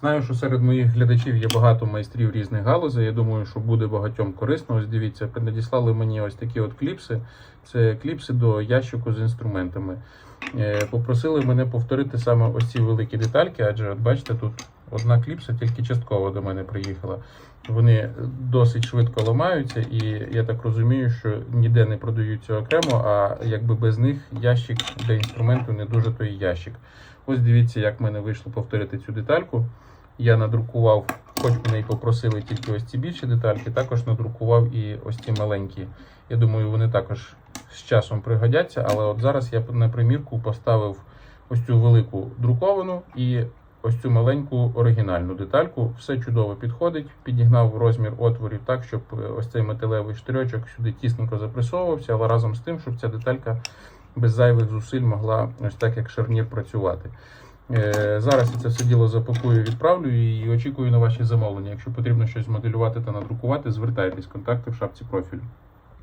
Знаю, що серед моїх глядачів є багато майстрів різних галузей. Я думаю, що буде багатьом корисно. Ось дивіться, надіслали мені ось такі от кліпси. Це кліпси до ящику з інструментами. Е, Попросили мене повторити саме ось ці великі детальки, адже от бачите, тут одна кліпса тільки частково до мене приїхала. Вони досить швидко ламаються, і я так розумію, що ніде не продаються окремо, а якби без них ящик для інструменту не дуже той ящик. Ось дивіться, як в мене вийшло повторити цю детальку. Я надрукував, хоч мене і попросили тільки ось ці більші детальки, також надрукував і ось ці маленькі. Я думаю, вони також з часом пригодяться, але от зараз я на примірку поставив ось цю велику друковану і ось цю маленьку оригінальну детальку. Все чудово підходить. Підігнав розмір отворів так, щоб е, ось цей металевий штричок сюди тісненько запресовувався, але разом з тим, щоб ця деталька без зайвих зусиль могла ось так, як шарнір працювати. Е, Зараз я це все діло запакую, відправлю і очікую на ваші замовлення. Якщо потрібно щось змоделювати та надрукувати, звертайтесь, контакти в шапці профілю.